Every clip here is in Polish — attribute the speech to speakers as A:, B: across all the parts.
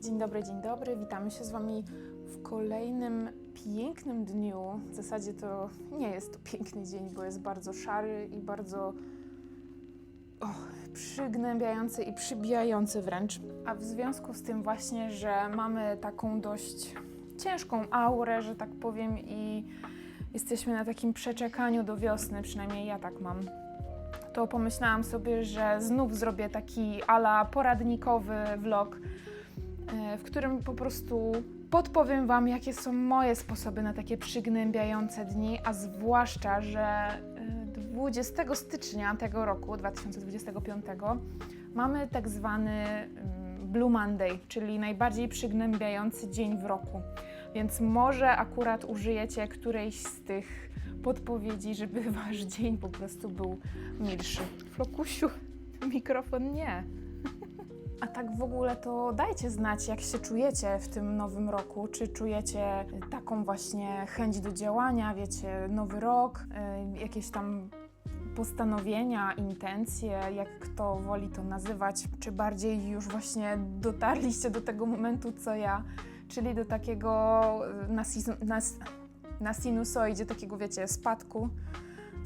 A: Dzień dobry, dzień dobry. Witamy się z Wami w kolejnym pięknym dniu. W zasadzie to nie jest to piękny dzień, bo jest bardzo szary i bardzo o, przygnębiający i przybijający wręcz. A w związku z tym właśnie, że mamy taką dość ciężką aurę, że tak powiem, i jesteśmy na takim przeczekaniu do wiosny, przynajmniej ja tak mam to pomyślałam sobie, że znów zrobię taki ala poradnikowy vlog, w którym po prostu podpowiem Wam, jakie są moje sposoby na takie przygnębiające dni, a zwłaszcza, że e, 20 stycznia tego roku, 2025, mamy tak zwany mm, Blue Monday, czyli najbardziej przygnębiający dzień w roku. Więc może akurat użyjecie którejś z tych podpowiedzi, żeby Wasz dzień po prostu był milszy. Flokusiu, mikrofon nie. A tak w ogóle to dajcie znać, jak się czujecie w tym nowym roku. Czy czujecie taką właśnie chęć do działania, wiecie, nowy rok, y, jakieś tam postanowienia, intencje, jak kto woli to nazywać, czy bardziej już właśnie dotarliście do tego momentu, co ja, czyli do takiego y, na, na, na sinusoidzie, takiego wiecie, spadku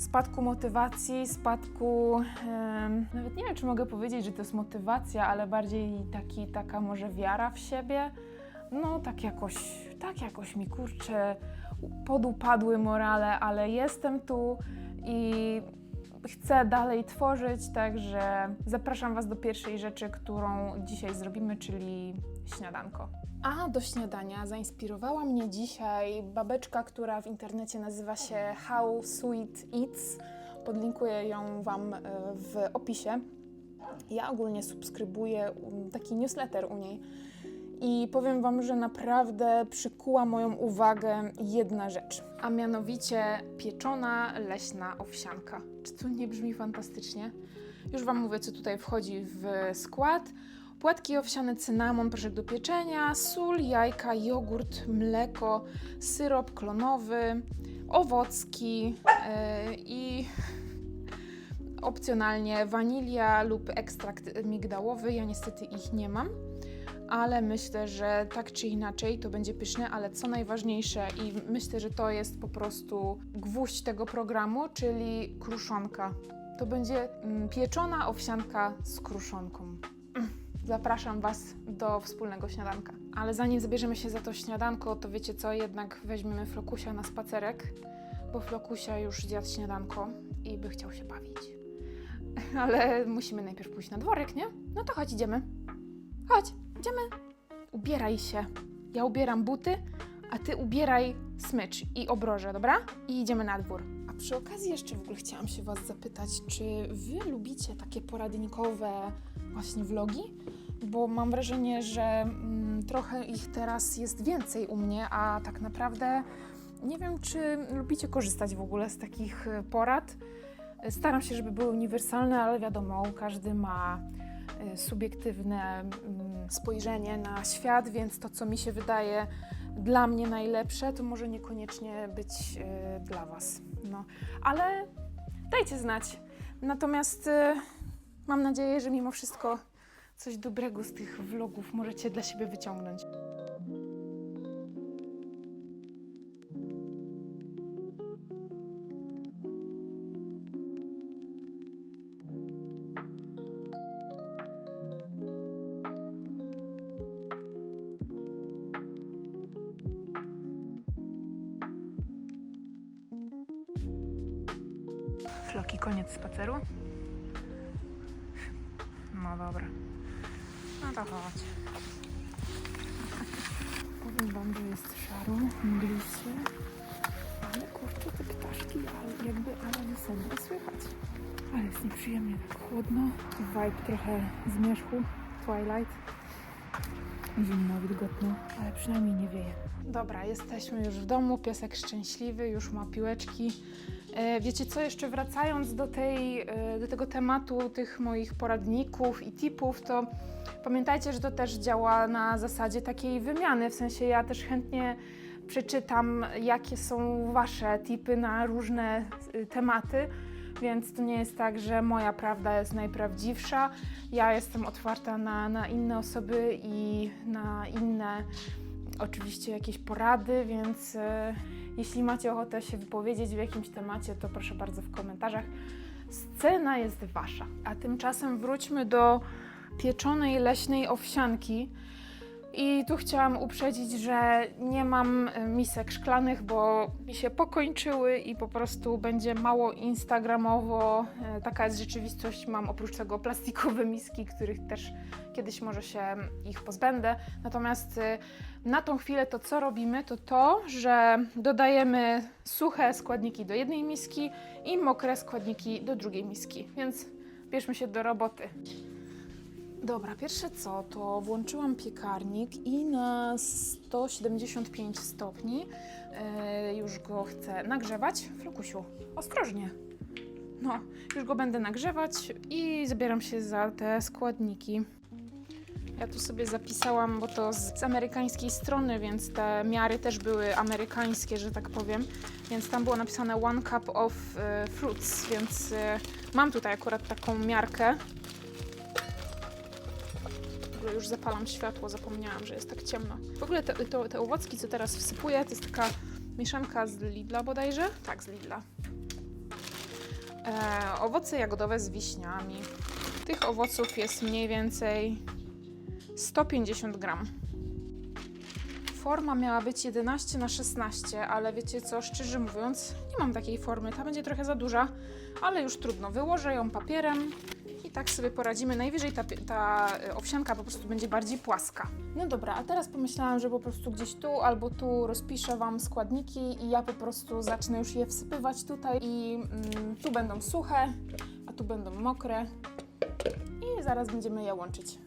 A: spadku motywacji, spadku. nawet nie wiem, czy mogę powiedzieć, że to jest motywacja, ale bardziej taki, taka może wiara w siebie. No, tak jakoś, tak jakoś mi kurczę, podupadły morale, ale jestem tu i chcę dalej tworzyć, także zapraszam Was do pierwszej rzeczy, którą dzisiaj zrobimy, czyli śniadanko. A do śniadania zainspirowała mnie dzisiaj babeczka, która w internecie nazywa się How Sweet Eats. Podlinkuję ją Wam e, w opisie. Ja ogólnie subskrybuję um, taki newsletter u niej i powiem Wam, że naprawdę przykuła moją uwagę jedna rzecz, a mianowicie pieczona leśna owsianka. Czy to nie brzmi fantastycznie? Już Wam mówię, co tutaj wchodzi w skład. Płatki owsiane, cynamon, proszek do pieczenia, sól, jajka, jogurt, mleko, syrop klonowy, owocki yy, i opcjonalnie wanilia lub ekstrakt migdałowy. Ja niestety ich nie mam ale myślę, że tak czy inaczej to będzie pyszne, ale co najważniejsze i myślę, że to jest po prostu gwóźdź tego programu, czyli kruszonka. To będzie mm, pieczona owsianka z kruszonką. Mm. Zapraszam Was do wspólnego śniadanka. Ale zanim zabierzemy się za to śniadanko, to wiecie co, jednak weźmiemy Flokusia na spacerek, bo Flokusia już zjadł śniadanko i by chciał się bawić. Ale musimy najpierw pójść na dworek, nie? No to chodź, idziemy. Chodź, idziemy. Ubieraj się. Ja ubieram buty, a ty ubieraj smycz i obroże, dobra? I idziemy na dwór. A przy okazji jeszcze w ogóle chciałam się Was zapytać, czy Wy lubicie takie poradnikowe właśnie vlogi? Bo mam wrażenie, że mm, trochę ich teraz jest więcej u mnie, a tak naprawdę nie wiem, czy lubicie korzystać w ogóle z takich e, porad. Staram się, żeby były uniwersalne, ale wiadomo, każdy ma e, subiektywne mm, spojrzenie na świat, więc to, co mi się wydaje dla mnie najlepsze, to może niekoniecznie być e, dla Was. No, ale dajcie znać. Natomiast e, mam nadzieję, że mimo wszystko coś dobrego z tych vlogów możecie dla siebie wyciągnąć. Floki, koniec spaceru? No dobra. No to chodź. Powiem wam, że jest szaro, mgli się, ale kurczę, te ptaszki ale jakby ale nie są nie słychać. Ale jest nieprzyjemnie tak chłodno. Vibe trochę zmierzchu, Twilight. Zimno, wilgotno, ale przynajmniej nie wieje. Dobra, jesteśmy już w domu, piesek szczęśliwy, już ma piłeczki. E, Wiecie co, jeszcze wracając do, tej, e, do tego tematu tych moich poradników i tipów, to pamiętajcie, że to też działa na zasadzie takiej wymiany. W sensie ja też chętnie przeczytam, jakie są Wasze tipy na różne y, tematy, więc to nie jest tak, że moja prawda jest najprawdziwsza. Ja jestem otwarta na, na inne osoby i na inne oczywiście jakieś porady, więc e, jeśli macie ochotę się wypowiedzieć w jakimś temacie, to proszę bardzo w komentarzach. Scena jest wasza. A tymczasem wróćmy do pieczonej leśnej owsianki. I tu chciałam uprzedzić, że nie mam e, misek szklanych, bo mi się pokończyły i po prostu będzie mało instagramowo. E, Taka jest rzeczywistość. Mam oprócz tego plastikowe miski, których też kiedyś może się ich pozbędę. Natomiast e, na tą chwilę to co robimy, to to, że dodajemy suche składniki do jednej miski i mokre składniki do drugiej miski. Więc bierzmy się do roboty. Dobra, pierwsze co, to włączyłam piekarnik i na 175 stopni e, już go chcę nagrzewać. Flukusiu, ostrożnie. No, już go będę nagrzewać i zabieram się za te składniki. Ja tu sobie zapisałam, bo to z, z amerykańskiej strony, więc te miary też były amerykańskie, że tak powiem. Więc tam było napisane one cup of e, fruits, więc e, mam tutaj akurat taką miarkę. Ogóle już zapalam światło, zapomniałam, że jest tak ciemno. W ogóle te, to, te owocki, co teraz wsypuję, to jest taka mieszanka z Lidla bodajże? Tak, z Lidla. E, owoce jagodowe z wiśniami. Tych owoców jest mniej więcej 150 gram. Forma miała być 11 na 16, ale wiecie co, szczerze mówiąc, nie mam takiej formy. Ta będzie trochę za duża, ale już trudno. Wyłożę ją papierem tak sobie poradzimy. Najwyżej ta, ta y, owsianka po prostu będzie bardziej płaska. No dobra, a teraz pomyślałam, że po prostu gdzieś tu albo tu rozpiszę Wam składniki i ja po prostu zacznę już je wsypywać tutaj i mm, tu będą suche, a tu będą mokre i zaraz będziemy je łączyć.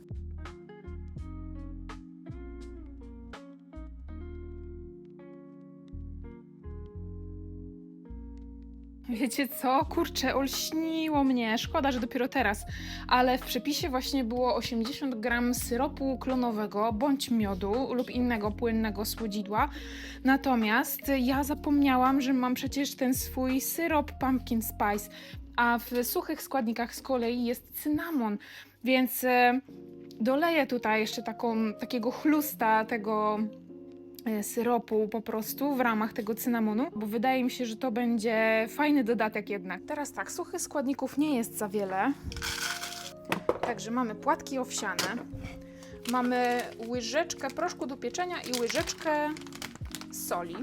A: Wiecie co? Kurczę, olśniło mnie. Szkoda, że dopiero teraz. Ale w przepisie właśnie było 80 gram syropu klonowego bądź miodu lub innego płynnego słodzidła. Natomiast ja zapomniałam, że mam przecież ten swój syrop pumpkin spice, a w suchych składnikach z kolei jest cynamon. Więc e, doleję tutaj jeszcze taką, takiego chlusta tego syropu po prostu w ramach tego cynamonu, bo wydaje mi się, że to będzie fajny dodatek jednak. Teraz tak, suchych składników nie jest za wiele. Także mamy płatki owsiane, mamy łyżeczkę proszku do pieczenia i łyżeczkę soli.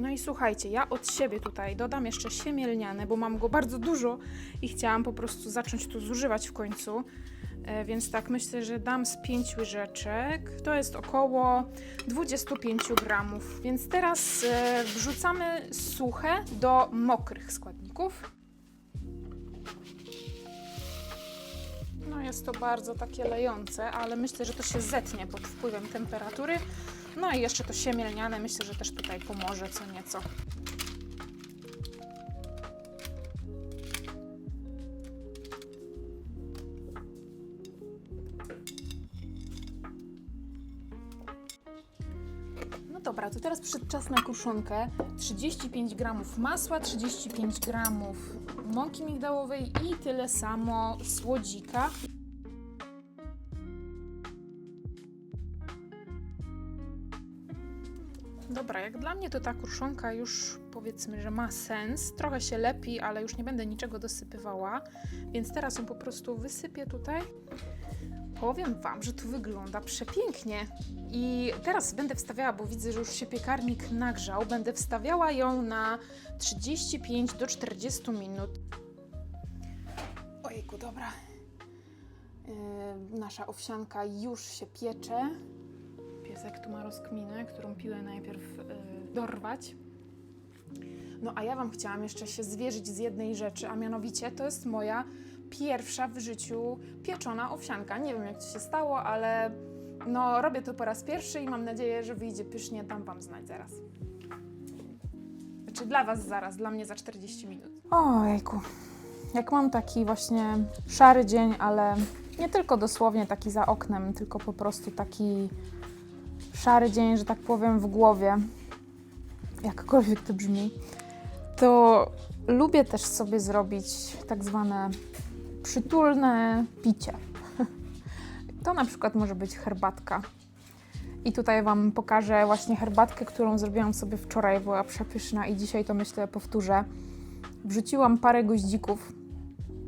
A: No i słuchajcie, ja od siebie tutaj dodam jeszcze siemię lniane, bo mam go bardzo dużo i chciałam po prostu zacząć tu zużywać w końcu. E, Więc tak myślę, że dam z 5 łyżeczek. To jest około 25 gramów. Więc teraz e, wrzucamy suche do mokrych składników. No jest to bardzo takie lejące, ale myślę, że to się zetnie pod wpływem temperatury. No i jeszcze to siemię lniane myślę, że też tutaj pomoże co nieco. No dobra, to teraz przyszedł czas na kruszonkę. 35 gramów masła, 35 gramów mąki migdałowej i tyle samo słodzika. Dobra, jak dla mnie to ta kruszonka już powiedzmy, że ma sens. Trochę się lepi, ale już nie będę niczego dosypywała, więc teraz ją po prostu wysypię tutaj. Powiem Wam, że to wygląda przepięknie. I teraz będę wstawiała, bo widzę, że już się piekarnik nagrzał. Będę wstawiała ją na 35 do 40 minut. Ojku, dobra. Yy, nasza owsianka już się piecze. Piesek tu ma rozkminę, którą piłę najpierw yy, dorwać. No a ja Wam chciałam jeszcze się zwierzyć z jednej rzeczy, a mianowicie to jest moja pierwsza w życiu pieczona owsianka. Nie wiem jak to się stało, ale no robię to po raz pierwszy i mam nadzieję, że wyjdzie pysznie. Dam Wam znać zaraz. Znaczy dla Was zaraz, dla mnie za 40 minut. Ojejku. Jak mam taki właśnie szary dzień, ale nie tylko dosłownie taki za oknem, tylko po prostu taki szary dzień, że tak powiem, w głowie, jakkolwiek to brzmi, to lubię też sobie zrobić tak zwane przytulne picie. To na przykład może być herbatka. I tutaj Wam pokażę właśnie herbatkę, którą zrobiłam sobie wczoraj, była przepyszna i dzisiaj to myślę powtórzę. Wrzuciłam parę goździków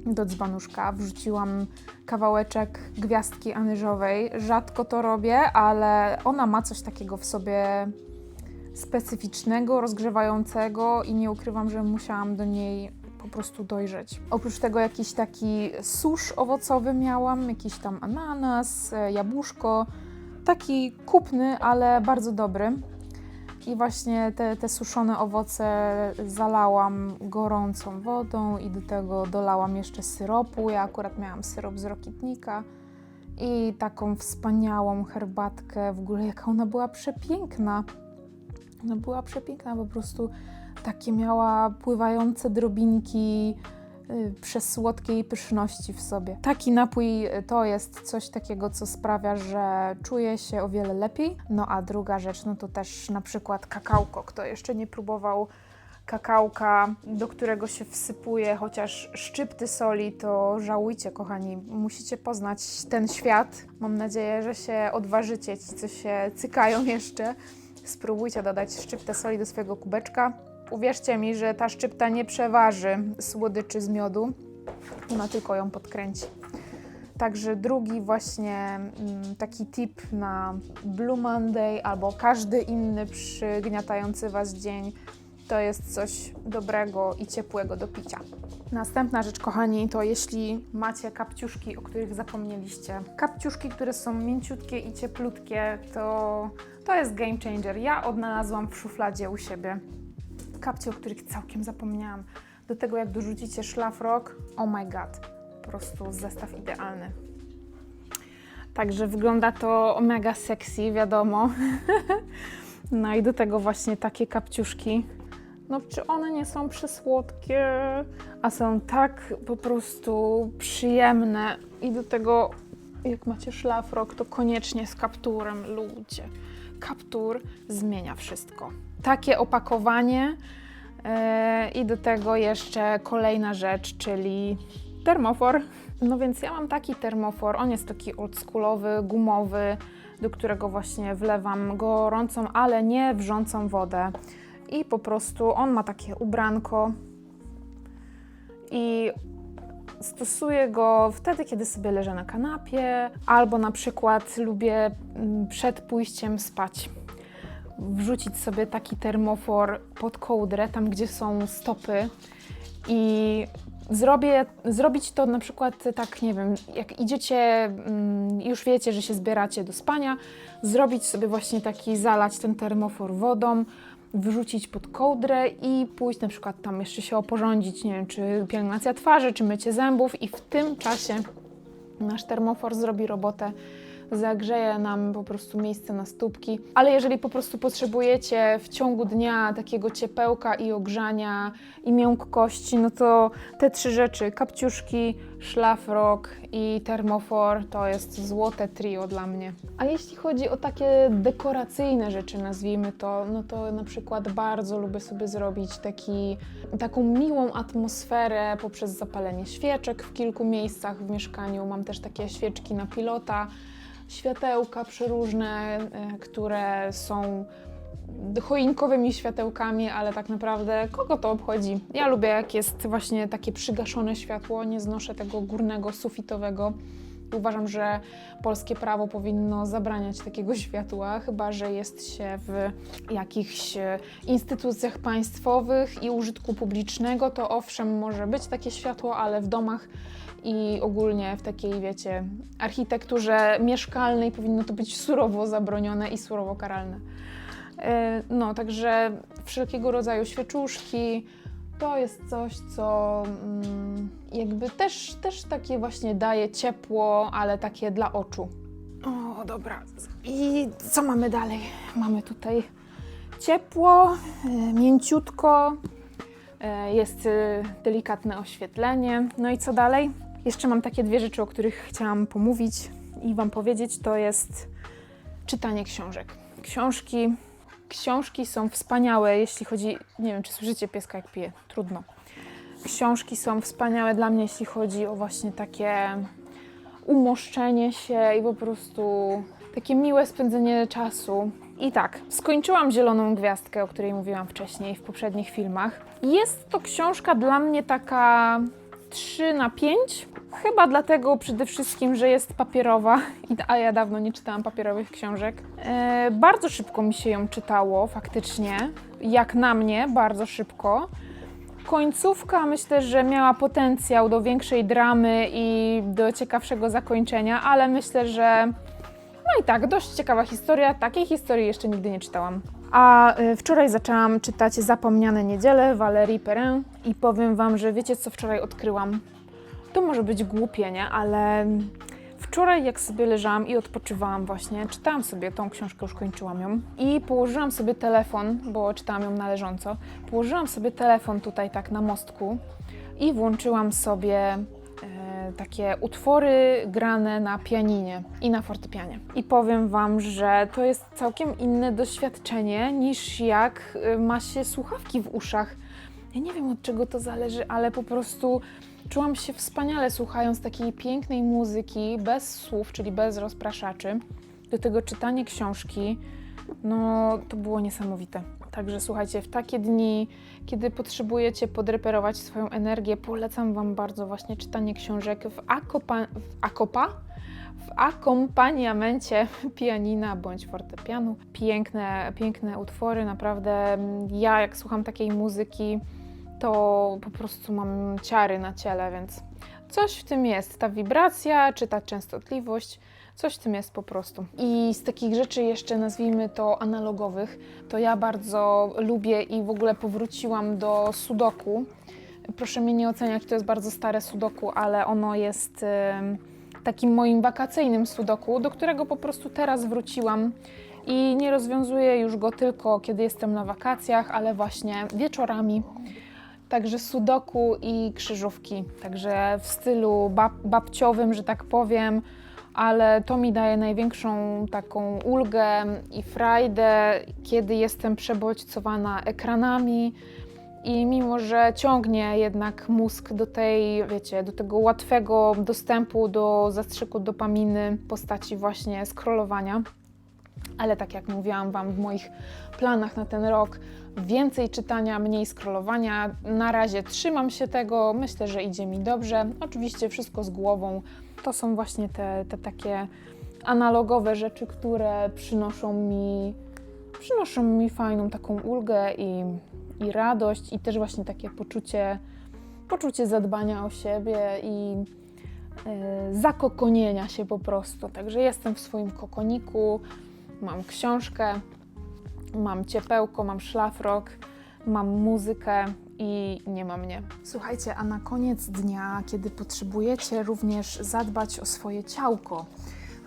A: do dzbanuszka, wrzuciłam kawałeczek gwiazdki anyżowej. Rzadko to robię, ale ona ma coś takiego w sobie specyficznego, rozgrzewającego i nie ukrywam, że musiałam do niej po prostu dojrzeć. Oprócz tego jakiś taki susz owocowy miałam, jakiś tam ananas, e, jabłuszko, taki kupny, ale bardzo dobry. I właśnie te, te suszone owoce zalałam gorącą wodą i do tego dolałam jeszcze syropu. Ja akurat miałam syrop z rokitnika i taką wspaniałą herbatkę. W ogóle jaka ona była przepiękna. Ona była przepiękna, po prostu takie miała pływające drobinki y, przesłodkiej pyszności w sobie. Taki napój y, to jest coś takiego, co sprawia, że czuję się o wiele lepiej. No a druga rzecz, no to też na przykład kakałko. Kto jeszcze nie próbował kakałka, do którego się wsypuje chociaż szczypty soli, to żałujcie, kochani. Musicie poznać ten świat. Mam nadzieję, że się odważycie, ci co się cykają jeszcze. Spróbujcie dodać szczyptę soli do swojego kubeczka. Uwierzcie mi, że ta szczypta nie przeważy słodyczy z miodu. Ona tylko ją podkręci. Także drugi właśnie mm, taki tip na Blue Monday albo każdy inny przygniatający Was dzień to jest coś dobrego i ciepłego do picia. Następna rzecz, kochani, to jeśli macie kapciuszki, o których zapomnieliście. Kapciuszki, które są mięciutkie i cieplutkie, to, to jest game changer. Ja odnalazłam w szufladzie u siebie kapcie, o których całkiem zapomniałam. Do tego jak dorzucicie szlafrok, oh my god, po prostu zestaw idealny. Także wygląda to mega sexy, wiadomo. no i do tego właśnie takie kapciuszki. No czy one nie są przysłodkie, a są tak po prostu przyjemne i do tego jak macie szlafrok, to koniecznie z kapturem, ludzie. Kaptur zmienia wszystko. Takie opakowanie yy, i do tego jeszcze kolejna rzecz, czyli termofor. No więc ja mam taki termofor, on jest taki oldschoolowy, gumowy, do którego właśnie wlewam gorącą, ale nie wrzącą wodę. I po prostu on ma takie ubranko i stosuję go wtedy, kiedy sobie leżę na kanapie, albo na przykład lubię mm, przed pójściem spać wrzucić sobie taki termofor pod kołdrę, tam gdzie są stopy i zrobię, zrobić to na przykład tak, nie wiem, jak idziecie, mm, już wiecie, że się zbieracie do spania, zrobić sobie właśnie taki, zalać ten termofor wodą, wrzucić pod kołdrę i pójść na przykład tam jeszcze się oporządzić, nie wiem, czy pielęgnacja twarzy, czy mycie zębów i w tym czasie nasz termofor zrobi robotę zagrzeje nam po prostu miejsce na stópki. Ale jeżeli po prostu potrzebujecie w ciągu dnia takiego ciepełka i ogrzania i miękkości, no to te trzy rzeczy, kapciuszki, szlafrok i termofor, to jest złote trio dla mnie. A jeśli chodzi o takie dekoracyjne rzeczy, nazwijmy to, no to na przykład bardzo lubię sobie zrobić taki, taką miłą atmosferę poprzez zapalenie świeczek w kilku miejscach w mieszkaniu. Mam też takie świeczki na pilota, światełka przeróżne, e, które są choinkowymi światełkami, ale tak naprawdę kogo to obchodzi? Ja lubię, jak jest właśnie takie przygaszone światło, nie znoszę tego górnego, sufitowego. Uważam, że polskie prawo powinno zabraniać takiego światła, chyba że jest się w jakichś instytucjach państwowych i użytku publicznego, to owszem, może być takie światło, ale w domach i ogólnie w takiej, wiecie, architekturze mieszkalnej powinno to być surowo zabronione i surowo karalne. E, no, także wszelkiego rodzaju świeczuszki to jest coś, co mm, jakby też, też takie właśnie daje ciepło, ale takie dla oczu. O, dobra. I co mamy dalej? Mamy tutaj ciepło, e, mięciutko, e, jest delikatne oświetlenie. No i co dalej? Jeszcze mam takie dwie rzeczy, o których chciałam pomówić i Wam powiedzieć. To jest czytanie książek. Książki Książki są wspaniałe, jeśli chodzi. Nie wiem, czy słyszycie pieska jak pije. Trudno. Książki są wspaniałe dla mnie, jeśli chodzi o właśnie takie umoszczenie się i po prostu takie miłe spędzenie czasu. I tak, skończyłam Zieloną Gwiazdkę, o której mówiłam wcześniej w poprzednich filmach. Jest to książka dla mnie taka 3 na 5. Chyba dlatego przede wszystkim, że jest papierowa, a ja dawno nie czytałam papierowych książek. E, bardzo szybko mi się ją czytało, faktycznie. Jak na mnie, bardzo szybko. Końcówka myślę, że miała potencjał do większej dramy i do ciekawszego zakończenia, ale myślę, że no i tak, dość ciekawa historia. Takiej historii jeszcze nigdy nie czytałam. A y, wczoraj zaczęłam czytać Zapomniane Niedziele Valérie Perrin i powiem Wam, że wiecie co wczoraj odkryłam? To może być głupie, nie? Ale wczoraj jak sobie leżałam i odpoczywałam właśnie, czytałam sobie tą książkę, już kończyłam ją i położyłam sobie telefon, bo czytałam ją na leżąco, położyłam sobie telefon tutaj tak na mostku i włączyłam sobie takie utwory grane na pianinie i na fortepianie. I powiem Wam, że to jest całkiem inne doświadczenie niż jak e, ma się słuchawki w uszach. Ja nie wiem od czego to zależy, ale po prostu czułam się wspaniale słuchając takiej pięknej muzyki bez słów, czyli bez rozpraszaczy. Do tego czytanie książki, no to było niesamowite. Także słuchajcie, w takie dni, kiedy potrzebujecie podreperować swoją energię, polecam Wam bardzo właśnie czytanie książek w, akopa, w akopa? W akompaniamencie pianina bądź fortepianu. Piękne, piękne utwory, naprawdę. Ja jak słucham takiej muzyki, to po prostu mam ciary na ciele, więc coś w tym jest. Ta wibracja, czy ta częstotliwość, coś w tym jest po prostu. I z takich rzeczy jeszcze nazwijmy to analogowych, to ja bardzo lubię i w ogóle powróciłam do sudoku. Proszę mnie nie oceniać, to jest bardzo stare sudoku, ale ono jest takim moim wakacyjnym sudoku, do którego po prostu teraz wróciłam. I nie rozwiązuję już go tylko kiedy jestem na wakacjach, ale właśnie wieczorami. Także sudoku i krzyżówki. Także w stylu bab babciowym, że tak powiem, ale to mi daje największą taką ulgę i frajdę, kiedy jestem przebodźcowana ekranami. I mimo, że ciągnie jednak mózg do tej, wiecie, do tego łatwego dostępu do zastrzyku dopaminy w postaci właśnie scrollowania, ale tak jak mówiłam Wam w moich planach na ten rok, więcej czytania, mniej scrollowania. Na razie trzymam się tego, myślę, że idzie mi dobrze. Oczywiście wszystko z głową. To są właśnie te, te takie analogowe rzeczy, które przynoszą mi, przynoszą mi fajną taką ulgę i, i radość i też właśnie takie poczucie, poczucie zadbania o siebie i e, zakokonienia się po prostu. Także jestem w swoim kokoniku, mam książkę, mam ciepełko, mam szlafrok, mam muzykę i nie ma mnie. Słuchajcie, a na koniec dnia, kiedy potrzebujecie również zadbać o swoje ciałko,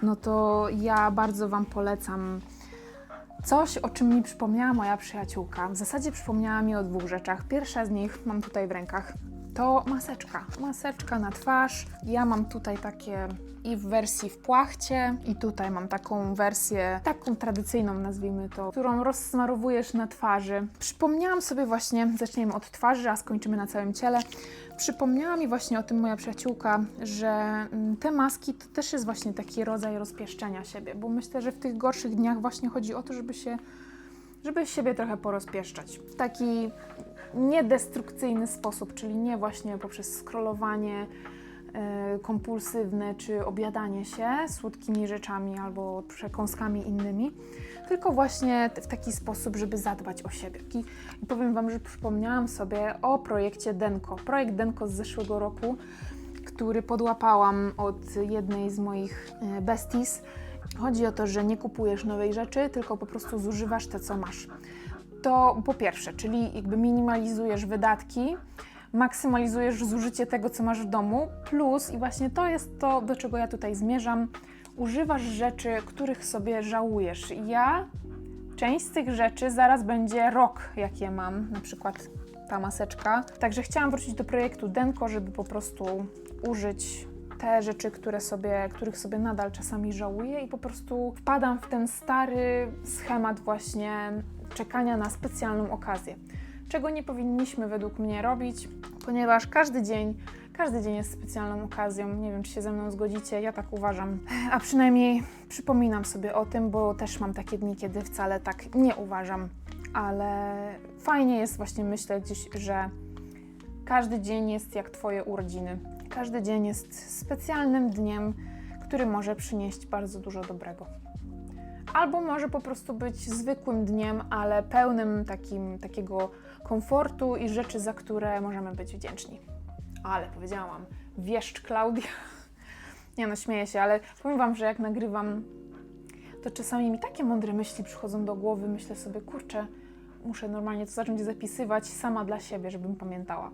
A: no to ja bardzo Wam polecam coś, o czym mi przypomniała moja przyjaciółka. W zasadzie przypomniała mi o dwóch rzeczach. Pierwsza z nich mam tutaj w rękach. To maseczka. Maseczka na twarz. Ja mam tutaj takie i w wersji w płachcie, i tutaj mam taką wersję, taką tradycyjną nazwijmy to, którą rozsmarowujesz na twarzy. Przypomniałam sobie właśnie, zaczniemy od twarzy, a skończymy na całym ciele. Przypomniała mi właśnie o tym moja przyjaciółka, że mm, te maski to też jest właśnie taki rodzaj rozpieszczenia siebie, bo myślę, że w tych gorszych dniach właśnie chodzi o to, żeby się żeby siebie trochę porozpieszczać. W taki niedestrukcyjny sposób, czyli nie właśnie poprzez scrollowanie kompulsywne czy obiadanie się słodkimi rzeczami albo przekąskami innymi, tylko właśnie w taki sposób, żeby zadbać o siebie. I, i powiem Wam, że przypomniałam sobie o projekcie Denko. Projekt Denko z zeszłego roku, który podłapałam od jednej z moich e, besties. Chodzi o to, że nie kupujesz nowej rzeczy, tylko po prostu zużywasz te, co masz. To po pierwsze, czyli jakby minimalizujesz wydatki, maksymalizujesz zużycie tego, co masz w domu, plus i właśnie to jest to, do czego ja tutaj zmierzam, używasz rzeczy, których sobie żałujesz. Ja część z tych rzeczy zaraz będzie rok, jak je mam, na przykład ta maseczka. Także chciałam wrócić do projektu Denko, żeby po prostu użyć te rzeczy, które sobie, których sobie nadal czasami żałuję i po prostu wpadam w ten stary schemat właśnie czekania na specjalną okazję. Czego nie powinniśmy według mnie robić, ponieważ każdy dzień, każdy dzień jest specjalną okazją. Nie wiem, czy się ze mną zgodzicie, ja tak uważam. A przynajmniej przypominam sobie o tym, bo też mam takie dni, kiedy wcale tak nie uważam. Ale fajnie jest właśnie myśleć, że każdy dzień jest jak Twoje urodziny. Każdy dzień jest specjalnym dniem, który może przynieść bardzo dużo dobrego. Albo może po prostu być zwykłym dniem, ale pełnym takim, takiego komfortu i rzeczy, za które możemy być wdzięczni. Ale powiedziałam, wieszcz Klaudia. Nie no, śmieję się, ale powiem Wam, że jak nagrywam, to czasami mi takie mądre myśli przychodzą do głowy. Myślę sobie, kurczę, muszę normalnie to zacząć zapisywać sama dla siebie, żebym pamiętała.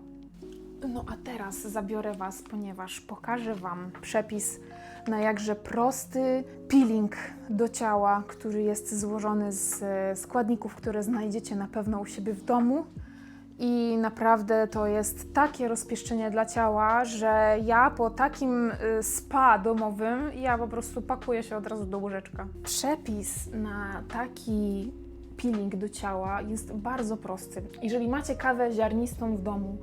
A: No a teraz zabiorę Was, ponieważ pokażę Wam przepis na jakże prosty peeling do ciała, który jest złożony z e, składników, które znajdziecie na pewno u siebie w domu. I naprawdę to jest takie rozpieszczenie dla ciała, że ja po takim y, spa domowym, ja po prostu pakuję się od razu do łóżeczka. Przepis na taki peeling do ciała jest bardzo prosty. Jeżeli macie kawę ziarnistą w domu,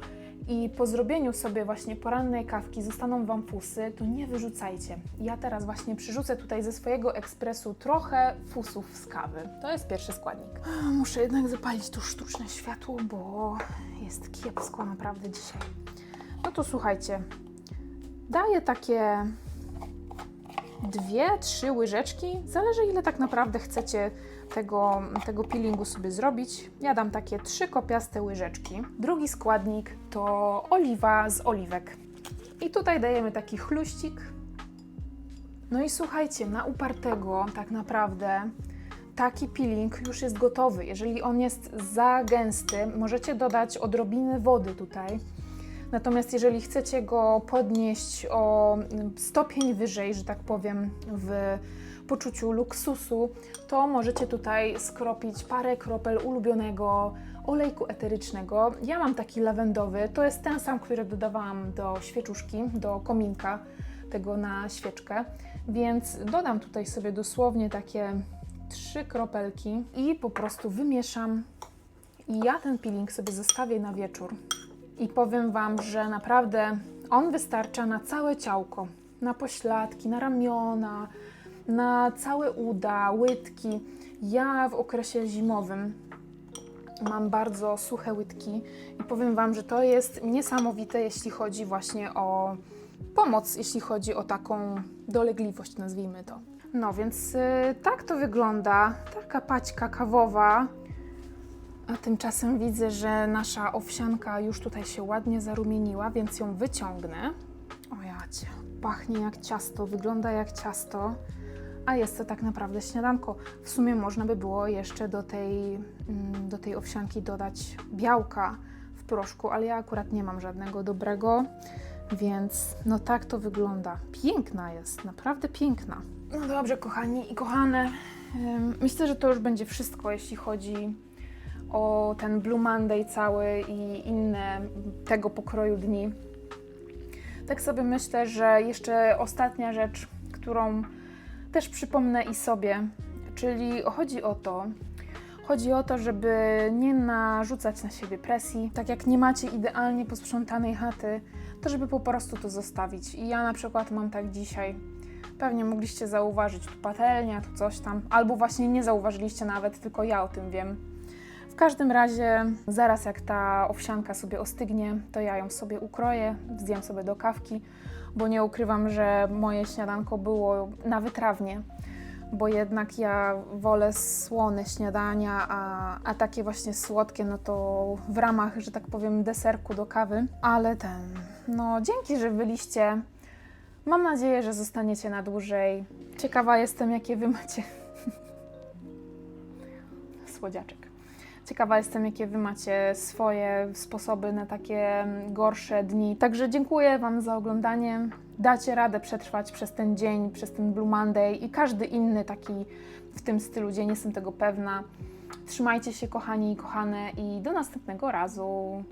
A: i po zrobieniu sobie właśnie porannej kawki zostaną Wam fusy, to nie wyrzucajcie. Ja teraz właśnie przyrzucę tutaj ze swojego ekspresu trochę fusów z kawy. To jest pierwszy składnik. Muszę jednak zapalić tu sztuczne światło, bo jest kiepsko naprawdę dzisiaj. No to słuchajcie, daję takie dwie, trzy łyżeczki. Zależy ile tak naprawdę chcecie tego, tego peelingu sobie zrobić. Ja dam takie trzy kopiaste łyżeczki. Drugi składnik to oliwa z oliwek. I tutaj dajemy taki chluścik. No i słuchajcie, na upartego tak naprawdę taki peeling już jest gotowy. Jeżeli on jest za gęsty, możecie dodać odrobinę wody tutaj. Natomiast jeżeli chcecie go podnieść o stopień wyżej, że tak powiem, w poczuciu luksusu, to możecie tutaj skropić parę kropel ulubionego olejku eterycznego. Ja mam taki lawendowy, to jest ten sam, który dodawałam do świeczuszki, do kominka, tego na świeczkę, więc dodam tutaj sobie dosłownie takie trzy kropelki i po prostu wymieszam. I ja ten peeling sobie zostawię na wieczór. I powiem Wam, że naprawdę on wystarcza na całe ciałko, na pośladki, na ramiona, na całe uda, łydki. Ja w okresie zimowym mam bardzo suche łydki i powiem Wam, że to jest niesamowite, jeśli chodzi właśnie o pomoc, jeśli chodzi o taką dolegliwość, nazwijmy to. No więc y, tak to wygląda, taka paćka kawowa. A tymczasem widzę, że nasza owsianka już tutaj się ładnie zarumieniła, więc ją wyciągnę. O jacie, pachnie jak ciasto, wygląda jak ciasto a jest to tak naprawdę śniadanko. W sumie można by było jeszcze do tej, mm, do tej owsianki dodać białka w proszku, ale ja akurat nie mam żadnego dobrego, więc no tak to wygląda. Piękna jest, naprawdę piękna. No dobrze, kochani i kochane, myślę, że to już będzie wszystko, jeśli chodzi o ten Blue Monday cały i inne tego pokroju dni. Tak sobie myślę, że jeszcze ostatnia rzecz, którą też przypomnę i sobie, czyli chodzi o to, Chodzi o to, żeby nie narzucać na siebie presji. Tak jak nie macie idealnie posprzątanej chaty, to żeby po prostu to zostawić. I ja na przykład mam tak dzisiaj. Pewnie mogliście zauważyć tu patelnia, tu coś tam, albo właśnie nie zauważyliście nawet, tylko ja o tym wiem. Każdym razie, zaraz jak ta owsianka sobie ostygnie, to ja ją sobie ukroję, zjem sobie do kawki bo nie ukrywam, że moje śniadanko było na wytrawnie, bo jednak ja wolę słone śniadania, a, a takie właśnie słodkie, no to w ramach, że tak powiem, deserku do kawy. Ale ten, no dzięki, że byliście. Mam nadzieję, że zostaniecie na dłużej. Ciekawa jestem, jakie wy macie. Słodziaczek. Ciekawa jestem, jakie Wy macie swoje sposoby na takie gorsze dni. Także dziękuję Wam za oglądanie. Dacie radę przetrwać przez ten dzień, przez ten Blue Monday i każdy inny taki w tym stylu dzień, jestem tego pewna. Trzymajcie się, kochani i kochane, i do następnego razu.